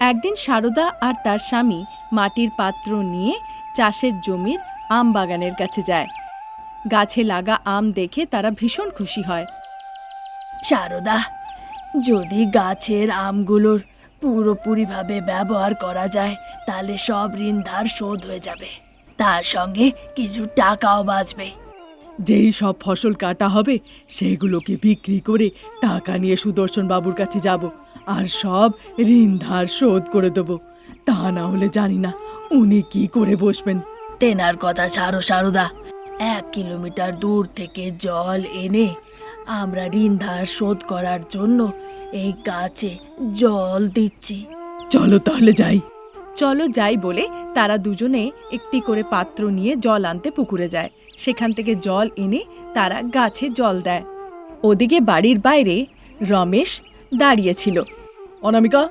একদিন সারদা আর তার স্বামী মাটির পাত্র নিয়ে চাষের জমির আম বাগানের কাছে যায়। গাছে লাগা আম দেখে তারা ভীষণ খুশি হয়। সারদা, যদি গাছের আমগুলোর পুরোপুরিভাবে ব্যবহার করা যায়, তাহলে সব ঋণ ধার শোধ হয়ে যাবে। তার সঙ্গে কিছু টাকাও বাঁচবে। যেই সব ফসল কাটা হবে, সেগুলোকে বিক্রি করে টাকা নিয়ে সুদর্শন বাবুর কাছে যাব। আর সব ঋণ ধার শোধ করে দেবো। তা না হলে জানি না উনি কি করে বসবেন। তেনার কথা সারো সারদা। এক কিলোমিটার দূর থেকে জল এনে আমরা ঋণ ধার শোধ করার জন্য এই গাছে জল দিচ্ছি। চলো তাহলে যাই। চলো যাই বলে তারা দুজনে একটি করে পাত্র নিয়ে জল আনতে পুকুরে যায়। সেখান থেকে জল এনে তারা গাছে জল দেয়। ওদিকে বাড়ির বাইরে রমেশ দাঁড়িয়েছিল অনামিকা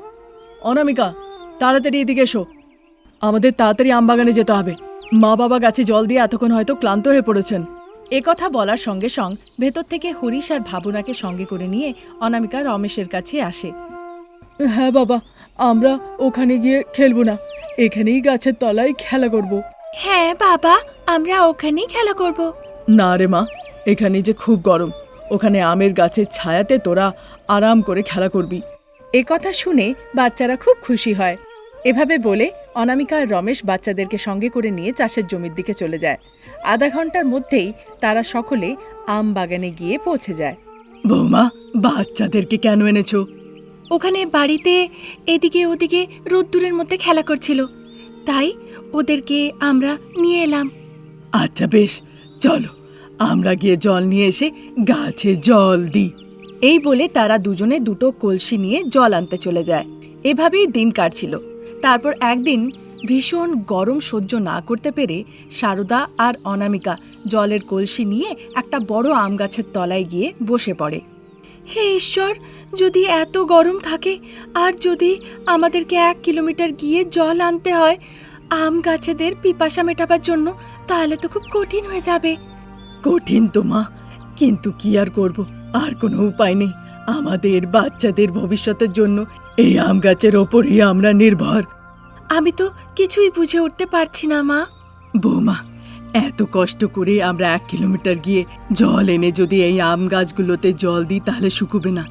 অনামিকা তাড়াতাড়ি এদিকে এসো। আমাদের তাড়াতাড়ি আমবাগানে যেতে হবে। মা বাবা গাছে জল দিয়ে এতক্ষণ হয়তো ক্লান্ত হয়ে পড়েছেন। এ কথা বলার সঙ্গে সঙ্গ ভেতর থেকে হরিশ আর ভাবনাকে সঙ্গে করে নিয়ে অনামিকা রমেশের কাছে আসে। হ্যাঁ বাবা আমরা ওখানে গিয়ে খেলব না। এখানেই গাছের তলায় খেলা করব। হ্যাঁ বাবা আমরা ওখানেই খেলা করব। না রে মা এখানে যে খুব গরম। ওখানে আমের গাছের ছায়াতে তোরা আরাম করে খেলা করবি। এ কথা শুনে বাচ্চারা খুব খুশি হয়। এভাবে বলে অনামিকা আর রমেশ বাচ্চাদেরকে সঙ্গে করে নিয়ে চাষের জমির দিকে চলে যায়। আধা ঘণ্টার মধ্যেই তারা সকলে আম বাগানে গিয়ে পৌঁছে যায়। বৌমা বাচ্চাদেরকে কেন এনেছো? ওখানে বাড়িতে এদিকে ওদিকে রোদ্দুরের মধ্যে খেলা করছিল। তাই ওদেরকে আমরা নিয়ে এলাম। আচ্ছা বেশ চলো। আমরা গিয়ে জল নিয়ে এসে গাছে জল দিই। এই বলে তারা দুজনে দুটো কলসি নিয়ে জল আনতে চলে যায়। এভাবেই দিন কাটছিল। তারপর একদিন ভীষণ গরম সহ্য না করতে পেরে সারদা আর অনামিকা জলের কলসি নিয়ে একটা বড় আম গাছের তলায় গিয়ে বসে পড়ে। হে ঈশ্বর, যদি এত গরম থাকে, আর যদি আমাদেরকে এক কিলোমিটার গিয়ে জল আনতে হয়, আম গাছেদের পিপাসা মেটাবার জন্য, তাহলে তো খুব কঠিন হয়ে যাবে। কঠিন তো মা, কিন্তু কি আর করব? আর কোনো উপায় নেই। আমাদের বাচ্চাদের ভবিষ্যতের জন্য এই আম গাছের ওপরই আমরা নির্ভর। আমি তো কিছুই বুঝে উঠতে পারছি না মা। বৌমা এত কষ্ট করে আমরা এক কিলোমিটার গিয়ে জল এনে যদি এই আম গাছগুলোতে জল দিই তাহলে শুকুবে না।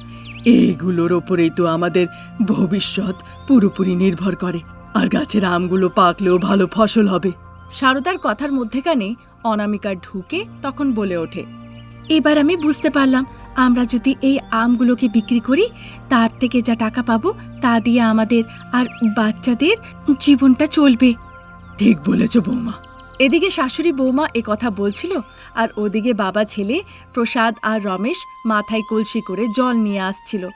এইগুলোর ওপরেই তো আমাদের ভবিষ্যৎ পুরোপুরি নির্ভর করে। আর গাছের আমগুলো পাকলেও ভালো ফসল হবে। সারদার কথার মধ্যেখানে অনামিকা ঢুকে তখন বলে ওঠে এবার আমি বুঝতে পারলাম আমরা যদি এই আমগুলোকে বিক্রি করি তার থেকে যা টাকা পাবো তা দিয়ে আমাদের আর বাচ্চাদের জীবনটা চলবে। ঠিক বলেছ বৌমা। এদিকে শাশুড়ি বৌমা এ কথা বলছিল আর ওদিকে বাবা ছেলে প্রসাদ আর রমেশ মাথায় কলসি করে জল নিয়ে আসছিল।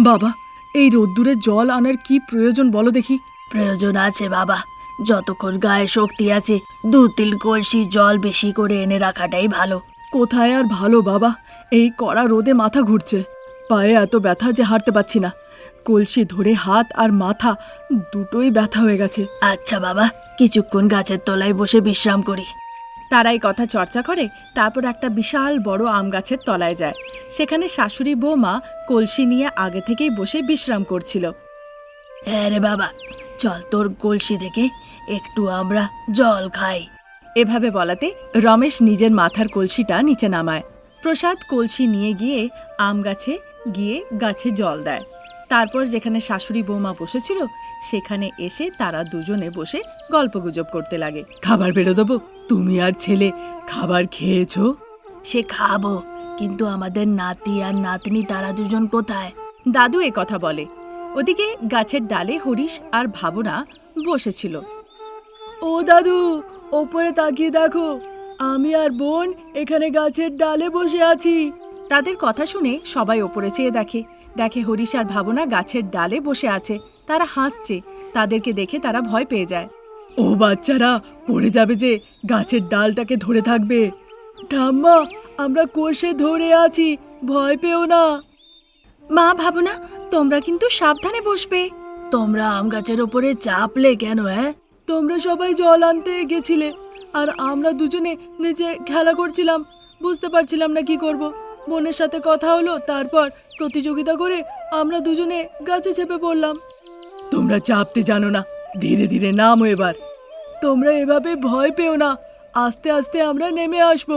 বাবা এই রোদ্দুরে জল আনার কি প্রয়োজন বলো দেখি? প্রয়োজন আছে বাবা। যতক্ষণ গায়ে শক্তি আছে দু তিল কলসি জল বেশি করে এনে রাখাটাই ভালো। কোথায় আর ভালো বাবা? এই কড়া রোদে মাথা ঘুরছে। পায়ে এত ব্যথা যে হাঁটতে পারছি না। কলসি ধরে হাত আর মাথা দুটোই ব্যথা হয়ে গেছে। আচ্ছা বাবা কিছুক্ষণ গাছের তলায় বসে বিশ্রাম করি। তারা এই কথা চর্চা করে তারপর একটা বিশাল বড় আম গাছের তলায় যায়। সেখানে শাশুড়ি বৌমা কলসি নিয়ে আগে থেকেই বসে বিশ্রাম করছিল। হ্যাঁ রে বাবা চল তোর কলসি থেকে একটু আমরা জল খাই। এভাবে বলাতে রমেশ নিজের মাথার কলসিটা নিচে নামায়। প্রসাদ কলসি নিয়ে গিয়ে আম গাছে গিয়ে গাছে জল দেয়। তারপর যেখানে শাশুড়ি বৌমা বসেছিল সেখানে এসে তারা দুজনে বসে গল্পগুজব করতে লাগে। খাবার বেরো দেবো তুমি আর ছেলে খাবার খেয়েছো? সে খাব কিন্তু আমাদের নাতি আর নাতনি তারা দুজন কোথায়? দাদু এ কথা বলে। ওদিকে গাছের ডালে হরিশ আর ভাবনা বসেছিল। ও দাদু ওপরে তাকিয়ে দেখো আমি আর বোন এখানে গাছের ডালে বসে আছি। তাদের কথা শুনে সবাই ওপরে চেয়ে দেখে। দেখে হরিশ আর ভাবনা গাছের ডালে বসে আছে। তারা হাসছে। তাদেরকে দেখে তারা ভয় পেয়ে যায়। ও বাচ্চারা পড়ে যাবে যে গাছের ডালটাকে ধরে থাকবে। ঠাম্মা আমরা কোষে ধরে আছি। ভয় পেও না। মা ভাবনা তোমরা কিন্তু সাবধানে বসবে। তোমরা আম গাছের ওপরে চাপলে কেন হ্যাঁ তোমরা সবাই জল আনতে গেছিলে আর আমরা দুজনে নিচে খেলা করছিলাম। বুঝতে পারছিলাম না কি করব। বোনের সাথে কথা হলো তারপর প্রতিযোগিতা করে আমরা দুজনে গাছে চেপে পড়লাম। তোমরা চাপতে জানো না ধীরে ধীরে নামো এবার। তোমরা এভাবে ভয় পেও না আস্তে আস্তে আমরা নেমে আসব।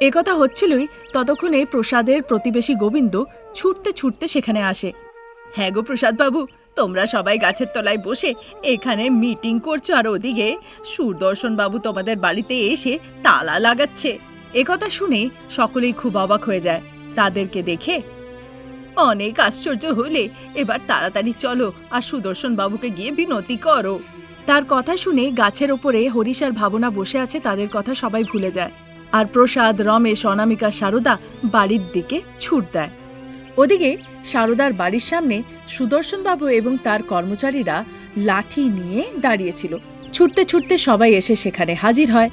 একথা হচ্ছিলই ততক্ষণে প্রসাদের প্রতিবেশী গোবিন্দ ছুটতে ছুটতে সেখানে আসে। হ্যাঁ গো প্রসাদ বাবু তোমরা সবাই গাছের তলায় বসে এখানে মিটিং করছ আর ওদিকে সুদর্শন বাবু তোমাদের বাড়িতে এসে তালা লাগাচ্ছে। একথা শুনে সকলেই খুব অবাক হয়ে যায়। তাদেরকে দেখে অনেক আশ্চর্য হলে এবার তাড়াতাড়ি চলো আর সুদর্শন বাবুকে গিয়ে বিনতি করো। তার কথা শুনে গাছের ওপরে হরিশ আর ভাবনা বসে আছে তাদের কথা সবাই ভুলে যায়। আর প্রসাদ, রমেশ, অনামিকা, সারদা বাড়ির দিকে ছুট দেয়। ওদিকে সারদার বাড়ির সামনে সুদর্শনবাবু এবং তার কর্মচারীরা লাঠি নিয়ে দাঁড়িয়েছিল। ছুটতে ছুটতে সবাই এসে সেখানে হাজির হয়।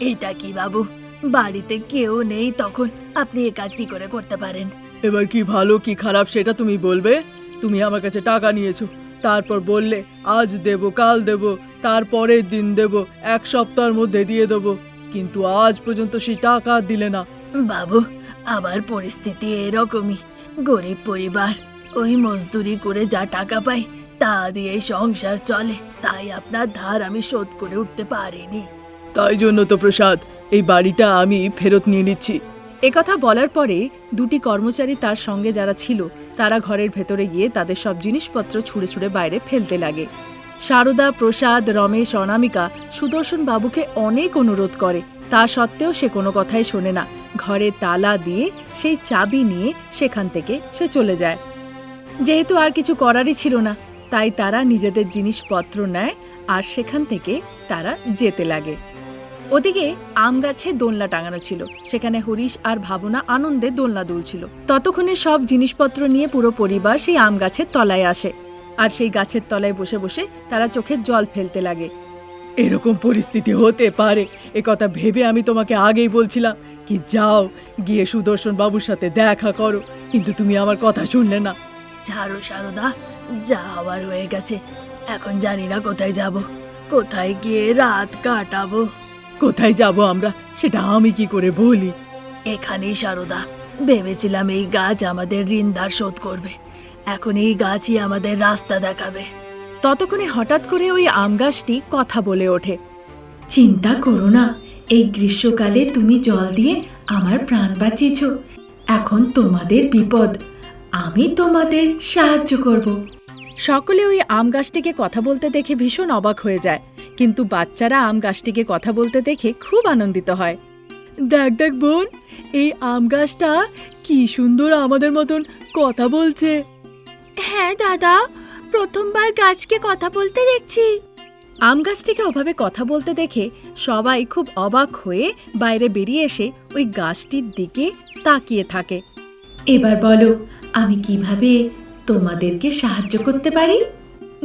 এটা কি বাবু? বাড়িতে কেউ নেই তখন। আপনি এ কাজ কি করে করতে পারেন? এবার কি ভালো কি খারাপ সেটা তুমি বলবে? তুমি আমার কাছে টাকা নিয়েছো। তারপর বললে আজ দেব কাল দেব তারপরের দিন দেব এক সপ্তাহের মধ্যে দিয়ে দেবো। কিন্তু আজ পর্যন্ত সেই টাকা আর দিলে না। বাবু আমার পরিস্থিতি এরকমই। গরিব পরিবার ওই মজদুরি করে যা টাকা পাই তা দিয়ে সংসার চলে। তাই আপনার ধার আমি শোধ করে উঠতে পারিনি। তাই জন্য তো প্রসাদ এই বাড়িটা আমি ফেরত নিয়ে নিচ্ছি। একথা বলার পরে দুটি কর্মচারী তার সঙ্গে যারা ছিল তারা ঘরের ভেতরে গিয়ে তাদের সব জিনিসপত্র ছুঁড়ে ছুঁড়ে বাইরে ফেলতে লাগে। সারদা প্রসাদ রমেশ অনামিকা সুদর্শন বাবুকে অনেক অনুরোধ করে। তা সত্ত্বেও সে কোনো কথাই শোনে না। ঘরে তালা দিয়ে সেই চাবি নিয়ে সেখান থেকে সে চলে যায়। যেহেতু আর কিছু করারই ছিল না, তাই তারা নিজেদের জিনিসপত্র নেয় আর সেখান থেকে তারা যেতে লাগে। ওদিকে আম গাছে দোলনা টাঙানো ছিল। সেখানে হরিশ আর ভাবনা আনন্দে দোলনা দুলছিল। ততক্ষণে সব জিনিসপত্র নিয়ে পুরো পরিবার সেই আম গাছের তলায় আসে। আর সেই গাছের তলায় বসে বসে তারা চোখের জল ফেলতে লাগে। এরকম পরিস্থিতি হতে পারে। এ কথা ভেবে আমি তোমাকে আগেই বলছিলাম কি যাও গিয়ে সুদর্শন বাবুর সাথে দেখা করো। কিন্তু তুমি আমার কথা শুনলে না। ছাড়ো সারদা যা হওয়ার হয়ে গেছে। এখন জানি না কোথায় যাব। কোথায় গিয়ে রাত কাটাবো? কোথায় যাব আমরা? সেটা আমি কি করে বলি? এখানেই সারদা ভেবেছিলাম এই গাছ আমাদের ঋণদার শোধ করবে। এখন এই গাছই আমাদের রাস্তা দেখাবে। ততক্ষণে হঠাৎ করে ওই আম গাছটি কথা বলে ওঠে, চিন্তা করো না, এই গ্রীষ্মকালে তুমি জল দিয়ে আমার প্রাণ বাঁচিয়েছ। এখন তোমাদের বিপদ, আমি তোমাদের সাহায্য করব। সকলে ওই আম গাছটিকে কথা বলতে দেখে ভীষণ অবাক হয়ে যায়, কিন্তু বাচ্চারা আম গাছটিকে কথা বলতে দেখে খুব আনন্দিত হয়। দেখ দেখ বোন, এই আম গাছটা কি সুন্দর আমাদের মতন কথা বলছে। হ্যাঁ দাদা প্রথমবার গাছকে কথা বলতে দেখছি। আম গাছটিকে ওভাবে কথা বলতে দেখে সবাই খুব অবাক হয়ে বাইরে বেরিয়ে এসে ওই গাছটির দিকে তাকিয়ে থাকে। এবার বলো, আমি কীভাবে তোমাদেরকে সাহায্য করতে পারি?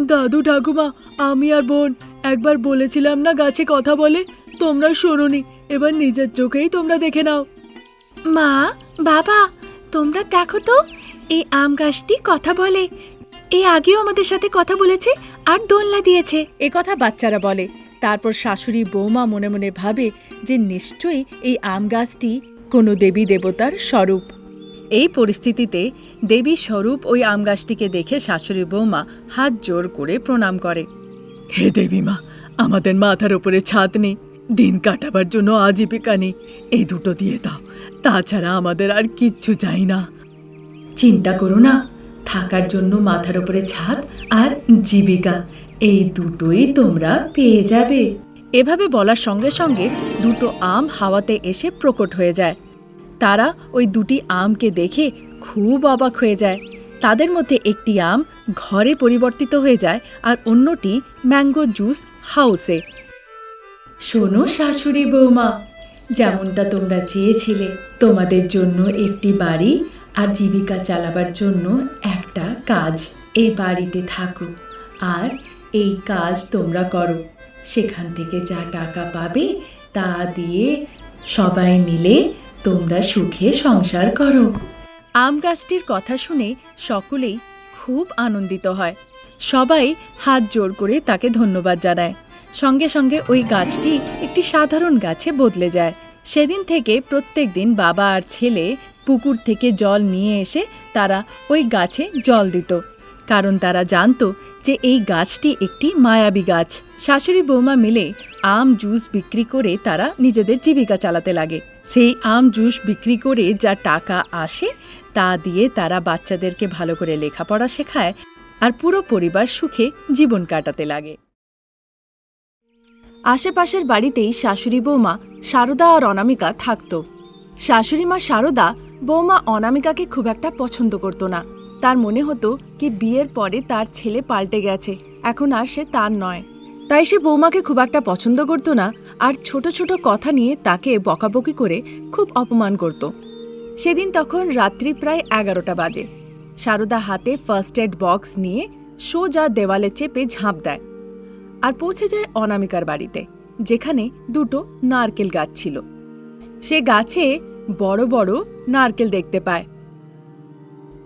দাদু ঠাকুমা, আমি আর বোন একবার বলেছিলাম না গাছে কথা বলে, তোমরা শোনোনি, এবার নিজের চোখেই তোমরা দেখে নাও। মা, বাবা, তোমরা দেখো তো, এই আম গাছটি কথা বলে এই আগেও আমাদের সাথে কথা বলেছে আর দোলনা দিয়েছে। এ কথা বাচ্চারা বলে। তারপর শাশুড়ি বৌমা মনে মনে ভাবে যে নিশ্চয়ই এই আম গাছটি কোনো দেবী দেবতার স্বরূপ। এই পরিস্থিতিতে দেবী স্বরূপ ওই আম গাছটিকে দেখে শাশুড়ি বৌমা হাত জোর করে প্রণাম করে। হে দেবী মা, আমাদের মাথার উপরে ছাদ নেই। দিন কাটাবার জন্য আজীবিকা নেই। এই দুটো দিয়ে দাও। তাছাড়া আমাদের আর কিচ্ছু চাই না। চিন্তা করো না। থাকার জন্য মাথার উপরে ছাদ আর জীবিকা। এই দুটোই তোমরা পেয়ে যাবে। এভাবে বলার সঙ্গে সঙ্গে দুটো আম হাওয়াতে এসে প্রকট হয়ে যায়। তারা ওই দুটি আমকে দেখে খুব অবাক হয়ে যায়। তাদের মধ্যে একটি আম ঘরে পরিবর্তিত হয়ে যায় আর অন্যটি ম্যাঙ্গো জুস হাউসে। শোনো শাশুড়ি বৌমা, যেমনটা তোমরা চেয়েছিলে, তোমাদের জন্য একটি বাড়ি আর জীবিকা চালাবার জন্য একটা কাজ। এই বাড়িতে থাকো আর এই কাজ তোমরা করো। সেখান থেকে যা টাকা পাবে তা দিয়ে সবাই মিলে তোমরা সুখে সংসার করো। আম গাছটির কথা শুনে সকলেই খুব আনন্দিত হয়। সবাই হাত জোর করে তাকে ধন্যবাদ জানায়। সঙ্গে সঙ্গে ওই গাছটি একটি সাধারণ গাছে বদলে যায়। সেদিন থেকে প্রত্যেক দিন বাবা আর ছেলে পুকুর থেকে জল নিয়ে এসে তারা ওই গাছে জল দিত। কারণ তারা জানতো যে এই গাছটি একটি মায়াবী গাছ। শাশুড়ি বৌমা মিলে আম জুস বিক্রি করে তারা নিজেদের জীবিকা চালাতে লাগে। সেই আম জুস বিক্রি করে যা টাকা আসে, তা দিয়ে তারা বাচ্চাদেরকে ভালো করে লেখাপড়া শেখায় আর পুরো পরিবার সুখে জীবন কাটাতে লাগে। আশেপাশের বাড়িতেই শাশুড়ি বৌমা শারদা আর অনামিকা থাকত। শাশুড়ি মা শারদা বৌমা অনামিকাকে খুব একটা পছন্দ করত না। তার মনে হতো কি বিয়ের পরে তার ছেলে পাল্টে গেছে, এখন আর সে তার নয়। তাই সে বৌমাকে খুব একটা পছন্দ করত না আর ছোট ছোট কথা নিয়ে তাকে বকাবকি করে খুব অপমান করত। সেদিন তখন রাত্রি প্রায় এগারোটা বাজে। শারদা হাতে ফার্স্ট এড বক্স নিয়ে সোজা দেওয়ালে চেপে ঝাঁপ দেয় আর পৌঁছে যায় অনামিকার বাড়িতে, যেখানে দুটো নারকেল গাছ ছিল। সে গাছে বড় বড় নারকেল দেখতে পায়।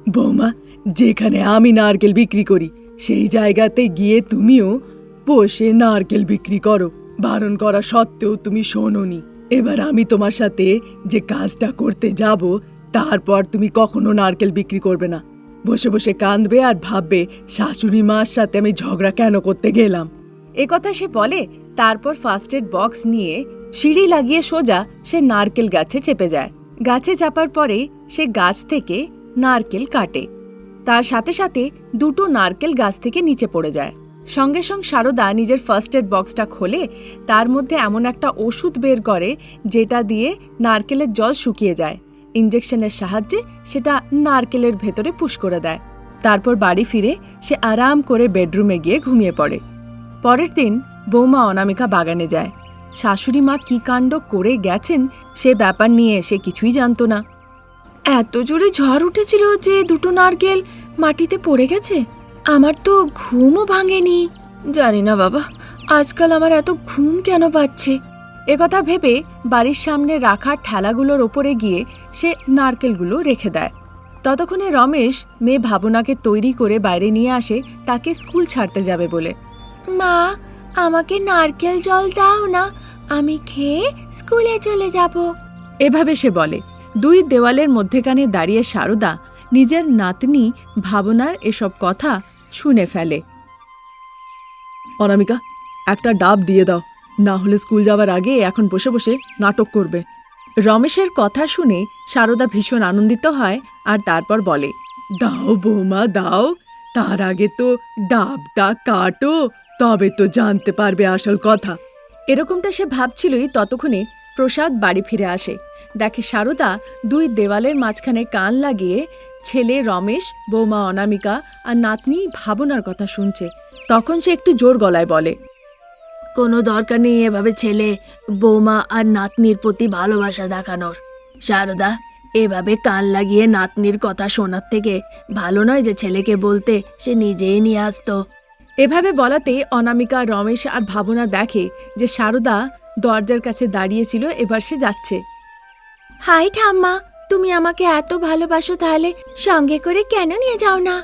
বৌমা, যেখানে আমি নারকেল বিক্রি করি, সেই জায়গাতে গিয়ে তুমিও বসে নারকেল বিক্রি করো। বারণ করা সত্ত্বেও তুমি শোনোনি। এবার আমি তোমার সাথে যে কাজটা করতে যাব, তারপর তুমি কখনো নারকেল বিক্রি করবে না। বসে বসে কাঁদবে আর ভাববে, শাশুড়ি মার সাথে আমি ঝগড়া কেন করতে গেলাম? এ কথা সে বলে, তারপর ফার্স্ট এড বক্স নিয়ে সিঁড়ি লাগিয়ে সোজা সে নারকেল গাছে চেপে যায়। গাছে চাপার পরে সে গাছ থেকে নারকেল কাটে। তার সাথে সাথে দুটো নারকেল গাছ থেকে নিচে পড়ে যায়। সঙ্গে সঙ্গে সারদা নিজের ফার্স্ট এড বক্সটা খোলে, তার মধ্যে এমন একটা ওষুধ বের করে, যেটা দিয়ে নারকেলের জল শুকিয়ে যায়। ইঞ্জেকশনের সাহায্যে সেটা নারকেলের ভেতরে পুশ করে দেয়। তারপর বাড়ি ফিরে সে আরাম করে বেডরুমে গিয়ে ঘুমিয়ে পড়ে। পরের দিন বৌমা অনামিকা বাগানে যায়। শাশুড়ি মা কী কাণ্ড করে গেছেন সে ব্যাপার নিয়ে সে কিছুই জানতো না। এত জোরে ঝড় উঠেছিল যে দুটো নারকেল মাটিতে পড়ে গেছে। আমার তো ঘুমও ভাঙেনি। জানি না বাবা, আজকাল আমার এত ঘুম কেন পাচ্ছে? একথা ভেবে বাড়ির সামনে রাখা ঠেলাগুলোর ওপরে গিয়ে সে নারকেলগুলো রেখে দেয়। ততক্ষণে রমেশ মেয়ে ভাবনাকে তৈরি করে বাইরে নিয়ে আসে, তাকে স্কুল ছাড়তে যাবে বলে। মা আমাকে নারকেল জল দাও না, আমি খেয়ে স্কুলে চলে যাব। এভাবে সে বলে। দুই দেওয়ালের মধ্যেখানে দাঁড়িয়ে সারদা নিজের নাতনি ভাবনার এসব কথা শুনে ফেলে। অনামিকা, একটা ডাব দিয়ে দাও। না হলে স্কুল যাওয়ার আগে এখন বসে বসে নাটক করবে। রমেশের কথা শুনে সারদা ভীষণ আনন্দিত হয় আর তারপর বলে, দাও বৌমা, দাও। তার আগে তো ডাবটা কাটো। তবে তো জানতে পারবে আসল কথা। এরকমটা সে ভাবছিলই ততক্ষণে প্রসাদ বাড়ি ফিরে আসে। দেখে সারদা দুই দেওয়ালের মাঝখানে কান লাগিয়ে ছেলে রমেশ, বৌমা অনামিকা আর নাতনি ভাবনার কথা শুনছে। তখন সে একটু জোর গলায় বলে, কোনো দরকার নেই এভাবে ছেলে, বৌমা আর নাতনির প্রতি ভালোবাসা দেখানোর। শারদা এভাবে কান লাগিয়ে নাতনির কথা শোনার থেকে ভালো নয় যে ছেলেকে বলতে সে নিজেই নিয়ে আসতো। এভাবে বলাতে অনামিকা রমেশ আর ভাবনা দেখে যে সারদা দরজার কাছে দাঁড়িয়েছিল এবার সে যাচ্ছে। হাই ঠাম্মা তুমি আমাকে এত ভালোবাসো তাহলে সঙ্গে করে কেন নিয়ে যাও না?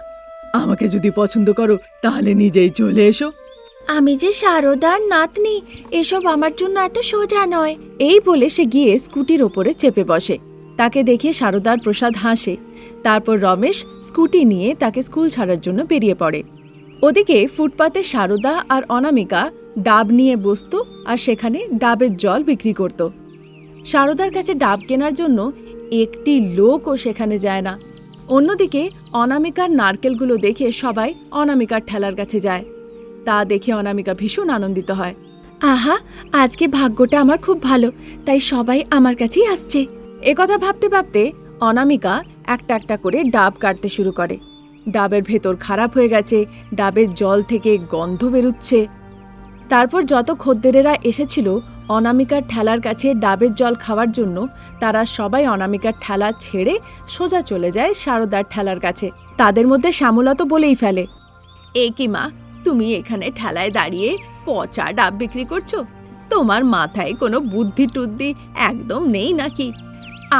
আমাকে যদি পছন্দ করো তাহলে নিজেই চলে এসো। আমি যে সারদার নাতনি এসব আমার জন্য এত সোজা নয়। এই বলে সে গিয়ে স্কুটির ওপরে চেপে বসে। তাকে দেখে সারদার প্রসাদ হাসে। তারপর রমেশ স্কুটি নিয়ে তাকে স্কুল ছাড়ার জন্য বেরিয়ে পড়ে। ওদিকে ফুটপাতে সারদা আর অনামিকা ডাব নিয়ে বসত আর সেখানে ডাবের জল বিক্রি করত। সারদার কাছে ডাব কেনার জন্য একটি লোকও সেখানে যায় না। অন্যদিকে অনামিকার নারকেলগুলো দেখে সবাই অনামিকার ঠেলার কাছে যায়। তা দেখে অনামিকা ভীষণ আনন্দিত হয়। আহা, আজকে ভাগ্যটা আমার খুব ভালো, তাই সবাই আমার কাছেই আসছে। একথা ভাবতে ভাবতে অনামিকা একটা একটা করে ডাব কাটতে শুরু করে। ডাবের ভেতর খারাপ হয়ে গেছে, ডাবের জল থেকে গন্ধ বেরুচ্ছে। তারপর যত খদ্দেরেরা এসেছিল, অনামিকার ঠেলার কাছে ডাবের জল খাওয়ার জন্য, তারা সবাই অনামিকার ঠেলা ছেড়ে সোজা চলে যায় সারদার ঠেলার কাছে। তাদের মধ্যে শ্যামলা তো বলেই ফেলে, এ কি মা, তুমি এখানে ঠেলায় দাঁড়িয়ে পচা ডাব বিক্রি করছ? তোমার মাথায় কোনো বুদ্ধি টুদ্ধি একদম নেই নাকি?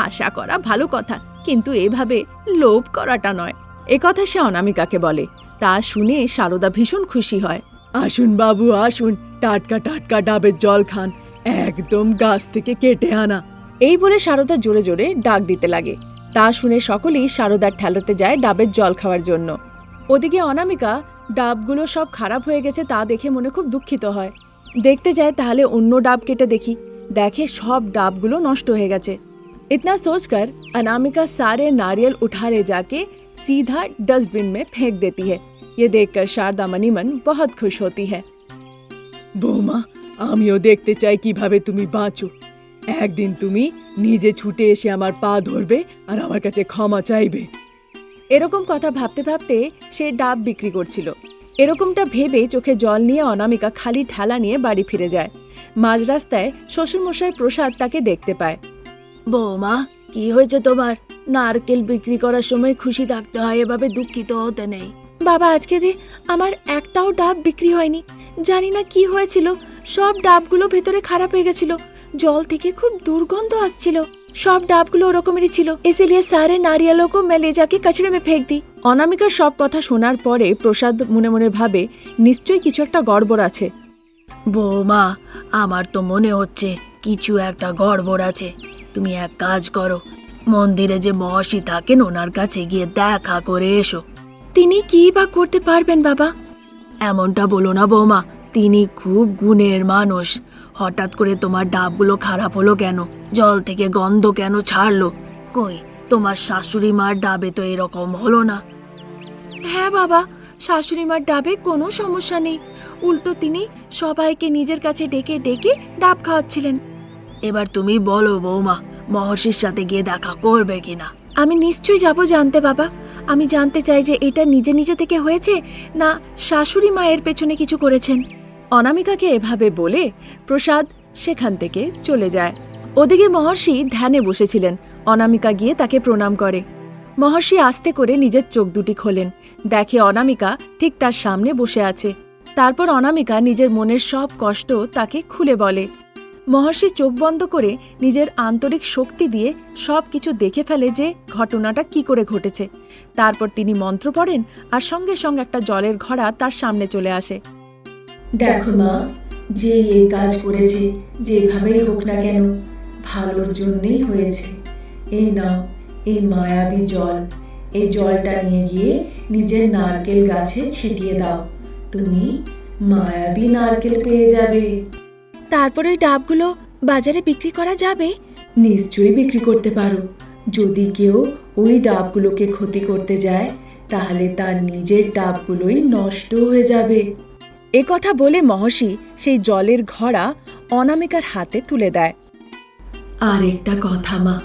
আশা করা ভালো কথা, কিন্তু এভাবে লোভ করাটা নয়। একথা সে অনামিকাকে বলে তা শুনে সারদা ভীষণ খুশি হয় আসুন বাবু আসুন টাটকা টাটকা ডাবের জল খান একদম গাছ থেকে কেটে আনা এই বলে সারদা জোরে জোরে ডাক দিতে লাগে তা শুনে সকলেই সারদার ঠেলাতে যায় ডাবের জল খাওয়ার জন্য ওদিকে অনামিকা ডাবগুলো সব খারাপ হয়ে গেছে তা দেখে মনে খুব দুঃখিত হয় দেখতে যায় তাহলে অন্য ডাব কেটে দেখি দেখে সব ডাবগুলো নষ্ট হয়ে গেছে इतना सोचकर अनामिका सारे नारियल उठा ले जाके सीधा डस्टबिन में फेंक देती है ये देखकर शारदा मनीमन बहुत खुश होती है বৌমা আমিও দেখতে চাই কিভাবে তুমি বাঁচো একদিন তুমি নিজে ছুটে এসে আমার পা ধরবে আর আমার কাছে ক্ষমা চাইবে এরকম কথা ভাবতে ভাবতে সে ডাব বিক্রি করছিল এরকমটা ভেবে চোখে জল নিয়ে অনামিকা খালি ঠেলা নিয়ে বাড়ি ফিরে যায় মাঝ রাস্তায় শ্বশুরমশাই প্রসাদ তাকে দেখতে পায় বৌমা কি হয়েছে তোমার? নারকেল বিক্রি করার সময় খুশি থাকতে হয় এভাবে দুঃখিত হতে নেই। বাবা আজকে যে আমার একটাও ডাব বিক্রি হয়নি জানি না কি হয়েছিল। সব ডাবগুলো ভেতরে খারাপ হয়ে গেছিল। জল থেকে খুব দুর্গন্ধ আসছিল। সব ডাবগুলো ওরকমেরই ছিল। এসেলিয়ে সারে নারিয়ালো মেলে যাকে কাছড়ে মে ফেক দিই। অনামিকার সব কথা শোনার পরে প্রসাদ মনে মনে ভাবে নিশ্চয়ই কিছু একটা গড়বড় আছে। বৌমা আমার তো মনে হচ্ছে কিছু একটা গড়বড় আছে। তুমি এক কাজ করো। মন্দিরে যে মহর্ষি থাকেন, ওনার কাছে গিয়ে দেখা করে এসো। তিনি কি বা করতে পারবেন বাবা? এমনটা বলো না বৌমা, তিনি খুব গুণের মানুষ। হঠাৎ করে তোমার ডাবগুলো খারাপ হলো কেন? জল থেকে গন্ধ কেন ছাড়লো? কই, তোমার শাশুড়ি মার ডাবে তো এরকম হলো না। হ্যাঁ বাবা, শাশুড়ি মার ডাবে কোনো সমস্যা নেই। উল্টো তিনি সবাইকে নিজের কাছে ডেকে ডেকে ডাব খাওয়াচ্ছিলেন। এবার তুমি বলো বৌমা মহর্ষির সাথে গিয়ে দেখা করবে কিনা? আমি নিশ্চয়ই যাব জানতে বাবা। আমি জানতে চাই যে এটা নিজে নিজে থেকে হয়েছে না শাশুড়ি মায়ের পেছনে কিছু করেছেন? অনামিকাকে এভাবে বলে প্রসাদ সেখান থেকে চলে যায়। ওদিকে মহর্ষি ধ্যানে বসেছিলেন। অনামিকা গিয়ে তাকে প্রণাম করে। মহর্ষি আস্তে করে নিজের চোখ দুটি খোলেন। দেখে অনামিকা ঠিক তার সামনে বসে আছে। তারপর অনামিকা নিজের মনের সব কষ্ট তাকে খুলে বলে। মহর্ষি চোখ বন্ধ করে নিজের আন্তরিক শক্তি দিয়ে সব কিছু দেখে ফেলে যে ঘটনাটা কি করে ঘটেছে। তারপর তিনি মন্ত্র পড়েন আর সঙ্গে সঙ্গে একটা জলের ঘড়া তার সামনে চলে আসে। দেখো মা, যে এই কাজ করেছে, যেভাবেই হোক না কেন, ভালোর জন্যই হয়েছে। এই নাও, এই মায়াবী জল। এই জলটা নিয়ে গিয়ে নিজের নারকেল গাছে ছিটিয়ে দাও। তুমি মায়াবী নারকেল পেয়ে যাবে। তারপরে ওই ডাবগুলো বাজারে বিক্রি করা যাবে? নিশ্চয়ই বিক্রি করতে পারো। যদি কেউ ওই ডাবগুলোকে ক্ষতি করতে যায় তাহলে তার নিজের ডাবগুলোই নষ্ট হয়ে যাবে। এ কথা বলে মহর্ষি সেই জলের ঘড়া অনামিকার হাতে তুলে দেয়। আর একটা কথা মা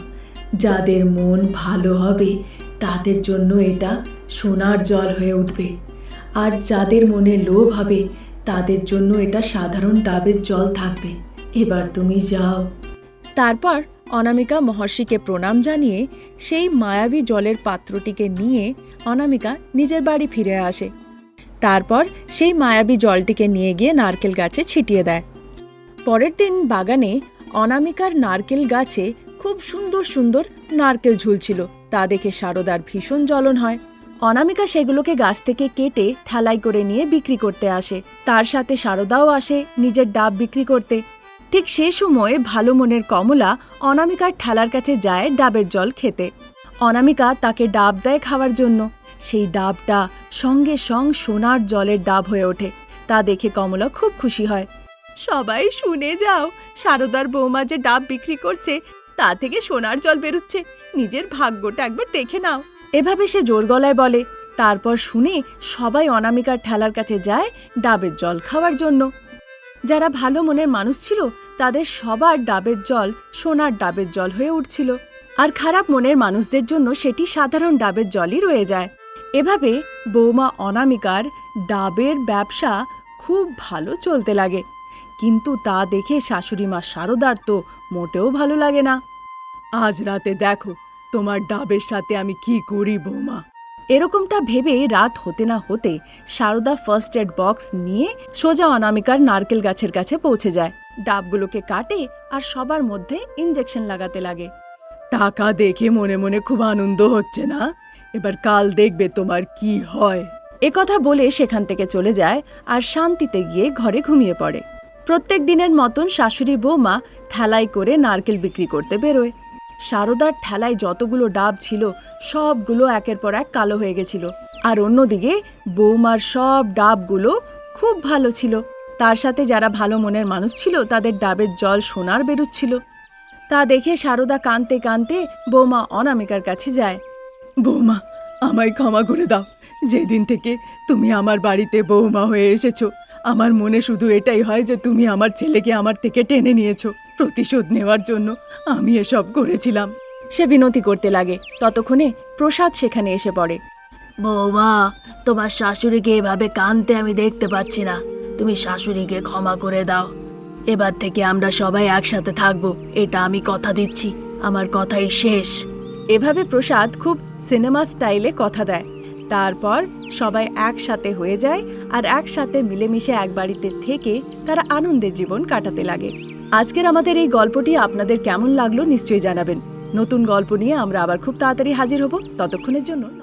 যাদের মন ভালো হবে তাদের জন্য এটা সোনার জল হয়ে উঠবে। আর যাদের মনে লোভ হবে তাদের জন্য এটা সাধারণ ডাবের জল থাকবে। এবার তুমি যাও। তারপর অনামিকা মহর্ষিকে প্রণাম জানিয়ে সেই মায়াবী জলের পাত্রটিকে নিয়ে অনামিকা নিজের বাড়ি ফিরে আসে। তারপর সেই মায়াবী জলটিকে নিয়ে গিয়ে নারকেল গাছে ছিটিয়ে দেয়। পরের দিন বাগানে অনামিকার নারকেল গাছে খুব সুন্দর সুন্দর নারকেল ঝুলছিল। তা দেখে সারদার ভীষণ জ্বলন হয়। অনামিকা সেগুলোকে গাছ থেকে কেটে ঠেলাই করে নিয়ে বিক্রি করতে আসে। তার সাথে সারদাও আসে নিজের ডাব বিক্রি করতে। ঠিক সে সময় ভালো মনের কমলা অনামিকার ঠেলার কাছে যায় ডাবের জল খেতে। অনামিকা তাকে ডাব দেয় খাওয়ার জন্য। সেই ডাবটা সঙ্গে সঙ্গ সোনার জলের ডাব হয়ে ওঠে। তা দেখে কমলা খুব খুশি হয়। সবাই শুনে যাও, সারদার বৌমা যে ডাব বিক্রি করছে, তা থেকে সোনার জল বেরোচ্ছে। নিজের ভাগ্যটা একবার দেখে নাও। এভাবে সে জোর গলায় বলে, তারপর শুনে সবাই অনামিকার ঠেলার কাছে যায় ডাবের জল খাওয়ার জন্য। যারা ভালো মনের মানুষ ছিল, তাদের সবার ডাবের জল সোনার ডাবের জল হয়ে উঠছিল। আর খারাপ মনের মানুষদের জন্য সেটি সাধারণ ডাবের জলই রয়ে যায়। এভাবে বৌমা অনামিকার ডাবের ব্যবসা খুব ভালো চলতে লাগে। কিন্তু তা দেখে শাশুড়ি মা শারদার তো মোটেও ভালো লাগে না। আজ রাতে দেখো তোমার ডাবের সাথে আমি কি করি, বৌমা? এরকমটা ভেবে রাত হতে না হতে সারদা ফার্স্ট এড বক্স নিয়ে সোজা অনামিকার নারকেল গাছের কাছে পৌঁছে যায়। ডাবগুলোকে কাটে আর সবার মধ্যে ইঞ্জেকশন লাগাতে লাগে। টাকা দেখে মনে মনে খুব আনন্দ হচ্ছে না? এবার কাল দেখবে তোমার কি হয়। এ কথা বলে সেখান থেকে চলে যায় আর শান্তিতে গিয়ে ঘরে ঘুমিয়ে পড়ে। প্রত্যেক দিনের মতন শাশুড়ি বৌমা ঠেলাই করে নারকেল বিক্রি করতে বেরোয়। সারদার ঠেলায় যতগুলো ডাব ছিল, সবগুলো একের পর এক কালো হয়ে গেছিল। আর অন্যদিকে বৌমার সব ডাবগুলো খুব ভালো ছিল। তার সাথে যারা ভালো মনের মানুষ ছিল, তাদের ডাবের জল সোনার বেরুচ্ছিল তা দেখে সারদা কাঁদতে কাঁদতে বৌমা অনামিকার কাছে যায়। বৌমা, আমায় ক্ষমা করে দাও। যেদিন থেকে তুমি আমার বাড়িতে বৌমা হয়ে এসেছ, আমার মনে শুধু এটাই হয় যে তুমি আমার ছেলেকে আমার থেকে টেনে নিয়েছো। প্রতিশোধ নেওয়ার জন্য আমি এসব করেছিলাম। সে বিনতি করতে লাগে। ততক্ষণে প্রসাদ সেখানে এসে পড়ে। বৌমা তোমার শাশুড়িকে এভাবে কানতে আমি দেখতে পাচ্ছি না। তুমি শাশুড়িকে ক্ষমা করে দাও। এবার থেকে আমরা সবাই একসাথে থাকব। এটা আমি কথা দিচ্ছি। আমার কথাই শেষ। এভাবে প্রসাদ খুব সিনেমা স্টাইলে কথা দেয়। তারপর সবাই একসাথে হয়ে যায় আর একসাথে মিলেমিশে এক বাড়িতে থেকে তারা আনন্দের জীবন কাটাতে লাগে। আজকের আমাদের এই গল্পটি আপনাদের কেমন লাগল নিশ্চয়ই জানাবেন। নতুন গল্প নিয়ে আমরা আবার খুব তাড়াতাড়ি হাজির হব। ততক্ষণের জন্য